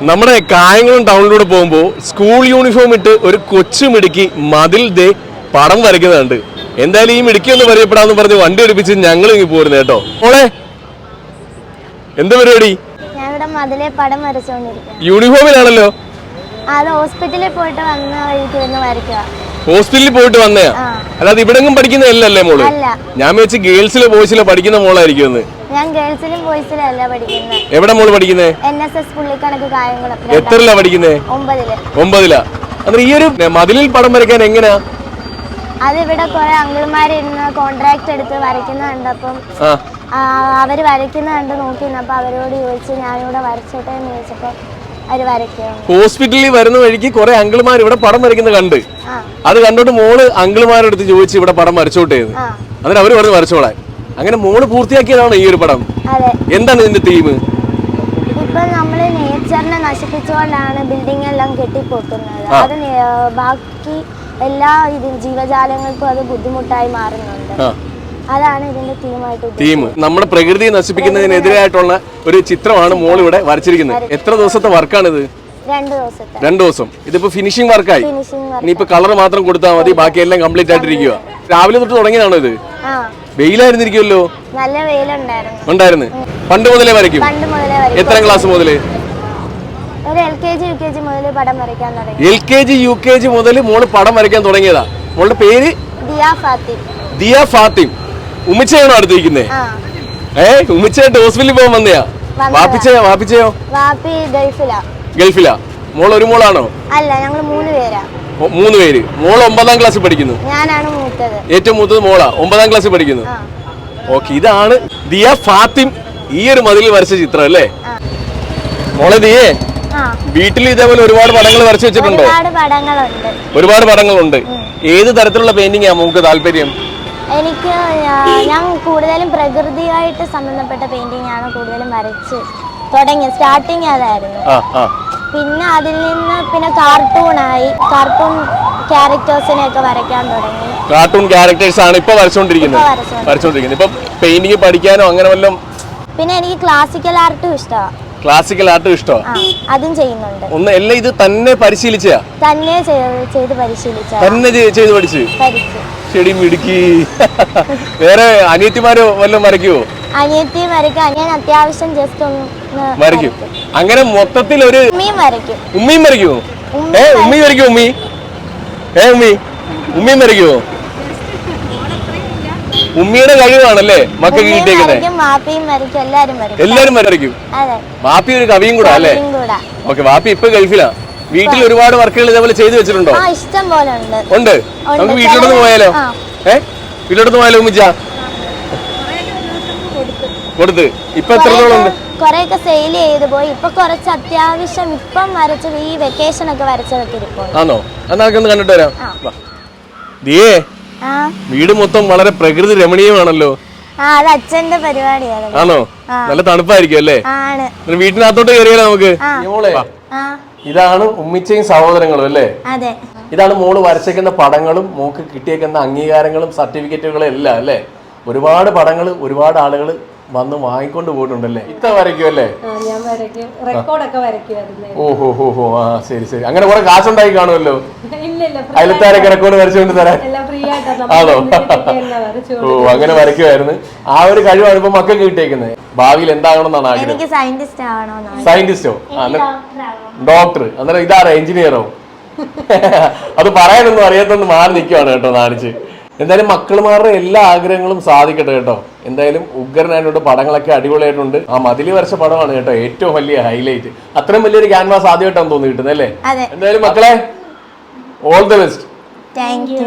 നമ്മുടെ കായംകുളം ടൗണിലൂടെ പോകുമ്പോൾ school uniform ഇട്ട് ഒരു കൊച്ചു മിടുക്കി മതിൽ ദേ പടം വരയ്ക്കുന്നുണ്ട്. എന്തായാലും ഈ മിടുക്കി ഒന്ന് പരിചയപ്പെടാന്ന് പറഞ്ഞ് വണ്ടി എടുപ്പിച്ച് ഞങ്ങൾ ഇങ്ങ് പോരുന്നു കേട്ടോ. ഓളെ എന്ത് പരിപാടി? ഞാൻ ഇവിടെ മതിലെ പടം യൂണിഫോമിലാണല്ലോ അത് ഹോസ്പിറ്റലിൽ പോയിട്ട് വന്ന വഴിക്ക് വന്ന് വരയ്ക്കുക ഹോസ്റ്റലിൽ പോയിട്ട് വന്നയാ. അല്ലാതെ ഇവിടെങ്ങും പഠിക്കുന്നതല്ലല്ലേ മോൾ? അല്ല. ഞാൻ വെച്ച് ഗേൾസിലോ ബോയ്സിലോ പഠിക്കുന്ന മോളായിരിക്കും എന്ന് ഞാൻ ഗേൾസിലും ബോയ്സിലും അല്ല പഠിക്കുന്നത് എവിടെ മോൾ പഠിക്കുന്നേ? എൻ എസ് എസ് പുള്ളിക്കണക്ക് കായംകുളം എത്രയിലാ പഠിക്കുന്നേ? ഒമ്പതിൽ. ഒമ്പതിലാ. അന്നേരം ഈ ഒരു മതിലിൽ പടം വരയ്ക്കാൻ എങ്ങനെയാ അതിവിടെ കുറെ അങ്കിൾമാരിരുന്ന് കോൺട്രാക്ട് എടുത്ത് വരയ്ക്കുന്ന കണ്ടപ്പം ആ. ആ, അവർ വരയ്ക്കുന്ന കണ്ട് നോക്കി നിന്നപ്പോ അവരോട് ചോദിച്ചു ഞാനിവിടെ വരച്ചോട്ടെ എന്ന് ചോദിച്ചപ്പോ ഹോസ്പിറ്റലിൽ വരുന്ന വഴിക്ക് കുറെ അങ്കിൾമാർ ഇവിടെ പടം വരയ്ക്കുന്നത് കണ്ട്. അത് കണ്ടോട്ട് മോൾ അങ്കിൾമാരുടെ അടുത്ത് ചോദിച്ചു ഇവിടെ പടം വരച്ചോട്ടെ ആ. അവർ പറഞ്ഞു വരച്ചോളാൻ. അങ്ങനെ മോൾ പൂർത്തിയാക്കിയതാണ് ഈ ഒരു പടം. എന്താണ് ഇതിന്റെ തീം ഇപ്പൊ നമ്മൾ നേച്ചറിനെ നശിപ്പിച്ചുകൊണ്ടാണ് ബിൽഡിംഗ് എല്ലാം കെട്ടിപ്പൊട്ടുന്നത് അത് ബാക്കി എല്ലാ ഇത് ജീവജാലങ്ങൾക്കും അത് ബുദ്ധിമുട്ടായി മാറുന്നുണ്ട്. അതാണ് ഇതിന്റെ തീമായിട്ട് തീം നമ്മുടെ പ്രകൃതിയെ നശിപ്പിക്കുന്നതിനെതിരായിട്ടുള്ള ഒരു ചിത്രമാണ് മോൾ ഇവിടെ വരച്ചിരിക്കുന്നത്. എത്ര ദിവസത്തെ വർക്കാണിത്? രണ്ട് ദിവസം. ഇതിപ്പോ ഫിനിഷിംഗ് വർക്കായി ഇനിയിപ്പോ കളർ മാത്രം കൊടുത്താൽ മതി ബാക്കി എല്ലാം കംപ്ലീറ്റ് ആയിട്ടിരിക്കുക രാവിലെ തൊട്ട് തുടങ്ങിയതാണോ ഇത്? വെയിലായിരുന്നിരിക്കുമല്ലോ നല്ല വെയിലുണ്ടായിരുന്നു. ഉണ്ടായിരുന്നു. പണ്ട് മുതലേ വരയ്ക്കും? എത്ര ക്ലാസ് മുതൽ? L K G U K G മുതൽ പടം വരയ്ക്കാൻ തുടങ്ങി. L K G U K G മുതൽ മോൾ പടം വരയ്ക്കാൻ തുടങ്ങിയതാ. മോളുടെ പേര്? ദിയ ഫാത്തിം. ദിയ ഫാത്തിം. ഉമ്മച്ചയാണോ അടുത്തിരിക്കുന്നേ. ഏ ഉമ്മച്ചായിട്ട് ഹോസ്പിറ്റലിൽ പോകാൻ വന്നയാ. വാപ്പിച്ചയോ വാപ്പിച്ചയോ? വാപ്പി ഗൾഫിലാ. ഗൾഫിലാ? മോൾ ഒരു മോളാണോ? അല്ല ഞങ്ങൾ മൂന്ന് പേരാ. മൂന്ന് പേര്. മോൾ ഒമ്പതാം ക്ലാസ്സിൽ പഠിക്കുന്നു. ഞാനാണ് മൂത്തത്. ഏറ്റവും മൂത്തത് മോളാ. ഒമ്പതാം ക്ലാസ്സിൽ പഠിക്കുന്നു. ഓക്കെ ഇതാണ് ദിയ ഫാത്തിം ഈ ഒരു മതിൽ വരച്ച ചിത്രം അല്ലേ. മോളെ ദിയേ വീട്ടിൽ ഇതേപോലെ ഒരുപാട് പടങ്ങൾ വരച്ചു വെച്ചിട്ടുണ്ടോ? ഒരുപാട് പടങ്ങളുണ്ട്. ഏത് തരത്തിലുള്ള പെയിന്റിംഗ് ആ നമുക്ക് താല്പര്യം? എനിക്ക് ഞാൻ കൂടുതലും പ്രകൃതിയായിട്ട് സംബന്ധപ്പെട്ട പെയിന്റിംഗ് ആണ് കൂടുതലും വരച്ച് തുടങ്ങി സ്റ്റാർട്ടിങ് അതായിരുന്നു. പിന്നെ അതിൽ നിന്ന് പിന്നെ കാർട്ടൂണായി കാർട്ടൂൺ ക്യാരക്ടേഴ്സിനെ ഒക്കെ വരയ്ക്കാൻ തുടങ്ങി. കാർട്ടൂൺ ക്യാരക്ടേഴ്സ് ആണ് ഇപ്പൊ വരച്ചോണ്ടിരിക്കുന്നത്. വരച്ചോണ്ടിരിക്കുന്നത്. ഇപ്പൊ പെയിന്റിംഗ് പഠിക്കാനോ അങ്ങനെ വല്ലതും പിന്നെ എനിക്ക് ക്ലാസിക്കൽ ആർട്ടും ഇഷ്ടമാണ് ക്ലാസിക്കൽ ആർട്ടും ഇഷ്ടോ അതും ചെയ്യുന്നുണ്ട്. ഒന്ന് എല്ലാം ഇത് തന്നെ പരിശീലിച്ചാ തന്നെ ചെയ്ത് ചെയ്ത് പരിശീലിച്ച തന്നെ ചെയ്തു പഠിച്ചു? പഠിച്ച്. പഠിച്ചു ഇടുക്കി. വേറെ അനിയത്തിമാരോ വല്ലതും വരയ്ക്കുവോ അനിയത്തി വരയ്ക്കും അനിയൻ അത്യാവശ്യം ജസ്റ്റ് ഒന്ന് വരയ്ക്കും അങ്ങനെ മൊത്തത്തിൽ ഒരു ഉമ്മയും വരയ്ക്കും ഉമ്മിയും വരയ്ക്കുവോ ഏ ഉമ്മി വരയ്ക്കും ഉമ്മി? ഏ ഉമ്മി? ഉമ്മിയും വരയ്ക്കുവോ ഉമ്മിയുടെ കഴിവാണല്ലേ മക്കൾക്ക് കിട്ടിയേക്കുന്നത് എല്ലാരും വരയ്ക്കും എല്ലാരും വരയ്ക്കും വാപ്പി ഒരു കവിയും കൂടാ അല്ലേ? ഓക്കെ വാപ്പി ഇപ്പൊ ഗൾഫിലാ. വീട്ടിൽ ഒരുപാട് വർക്കുകൾ ഇതേപോലെ ചെയ്തു വെച്ചിട്ടുണ്ടോ? ആ ഇഷ്ടം പോലെ ഉണ്ട്. ഉണ്ട്? നമുക്ക് വീട്ടിലോട്ട് പോയാലോ. ഏ? വീട്ടിലോട്ട് പോയാലോ ഉമ്മിച്ച? കൊടുത്ത്. ഇപ്പൊ എത്രത്തോളം ഉണ്ട് കൊറേയൊക്കെ സെയിൽ ചെയ്ത് പോയി. ഇപ്പൊ കുറച്ച് അത്യാവശ്യം ഇപ്പം വരച്ചത് ഈ വെക്കേഷൻ ഒക്കെ വരച്ചതൊക്കെ ആണോ എന്നാ കണ്ടിട്ട് വരാം. വാ. ദിയേ ആ. വീട് മൊത്തം വളരെ പ്രകൃതി രമണീയമാണല്ലോ. ആ അത് അച്ഛന്റെ പരിപാടിയാണ്. ആണോ നല്ല തണുപ്പായിരിക്കും അല്ലേ? വീട്ടിനകത്തോട്ട് കയറിയാലോ നമുക്ക്? ആ. ഇതാണ് ഉമ്മിച്ചയും സഹോദരങ്ങളും അല്ലേ? അതെ. ഇതാണ് മോൾ വരച്ചേക്കുന്ന പടങ്ങളും മോക്ക് കിട്ടിയേക്കുന്ന അംഗീകാരങ്ങളും സർട്ടിഫിക്കറ്റുകളും എല്ലാം അല്ലേ? ഒരുപാട് പടങ്ങൾ ഒരുപാട് ആളുകൾ വന്ന് വാങ്ങിക്കൊണ്ട് പോയിട്ടുണ്ടല്ലേ? ഇത്ര വരയ്ക്കും അല്ലേ? ഞാൻ വരയ്ക്കും. റെക്കോർഡൊക്കെ വരയ്ക്കുമായിരുന്നു ഓ ഹോ ആ ശരി ശരി. അങ്ങനെ കുറെ കാശുണ്ടായി കാണുമല്ലോ. അയലത്താരൊക്കെ റെക്കോർഡ് വരച്ചുകൊണ്ട് തരാൻ. ആയിട്ടാണ് ആണോ? ഓ അങ്ങനെ വരയ്ക്കുമായിരുന്നു ആ ഒരു കഴിവാണ് ഇപ്പൊ മക്കൾക്ക് കിട്ടിയേക്കുന്നത് ഭാവിയിൽ എന്താകണമെന്നാണ് ആഗ്രഹം? എനിക്ക് സയന്റിസ്റ്റ് ആവണമെന്നാണ് സയന്റിസ്റ്റോ ഡോക്ടർ അന്നേരം ഇതാരോ? എഞ്ചിനീയറോ അത് പറയാനൊന്നും അറിയാത്തൊന്ന് മാറി നിൽക്കുവാണ് കേട്ടോ നാണിച്ച്. എന്തായാലും മക്കളുമാരുടെ എല്ലാ ആഗ്രഹങ്ങളും സാധിക്കട്ടെ കേട്ടോ. എന്തായാലും ഉഗ്രനായിട്ടുണ്ട് പടങ്ങളൊക്കെ അടിപൊളിയായിട്ടുണ്ട്. ആ മതിലി വരച്ച പടമാണ് കേട്ടോ ഏറ്റവും വലിയ ഹൈലൈറ്റ് അത്രയും വലിയൊരു ക്യാൻവാസ് ആദ്യമായിട്ടാണ് തോന്നി കിട്ടുന്നത് അല്ലേ? അതെ. എന്തായാലും മക്കളെ all the best thank you